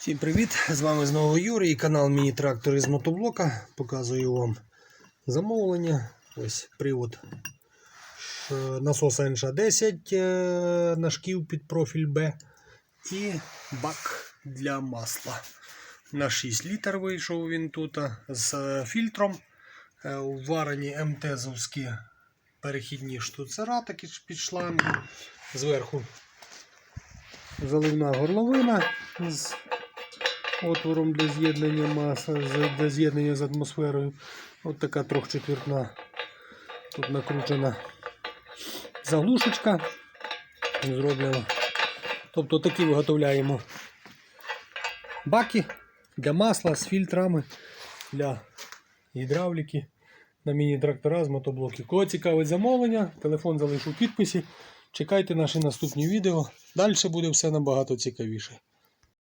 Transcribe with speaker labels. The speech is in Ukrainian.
Speaker 1: Всім привіт! З вами знову Юрій, канал Міні-трактори з мотоблока. Показую вам замовлення. Ось привод насоса НШ-10 е, на шків під профіль Б і бак для масла. На 6 літр вийшов він тут з е, фільтром. Е, Вварені МТЗовські перехідні штуцера такі під шланги. Зверху заливна горловина з отвором для з'єднання маси, для з'єднання з атмосферою. От така трьохчетвіртна. Тут накручена заглушечка. Зроблена. Тобто такі виготовляємо баки для масла з фільтрами для гідравліки на міні-трактора з мотоблоків. Кого цікавить замовлення, телефон залишу в підписі. Чекайте наші наступні відео. Далі буде все набагато цікавіше.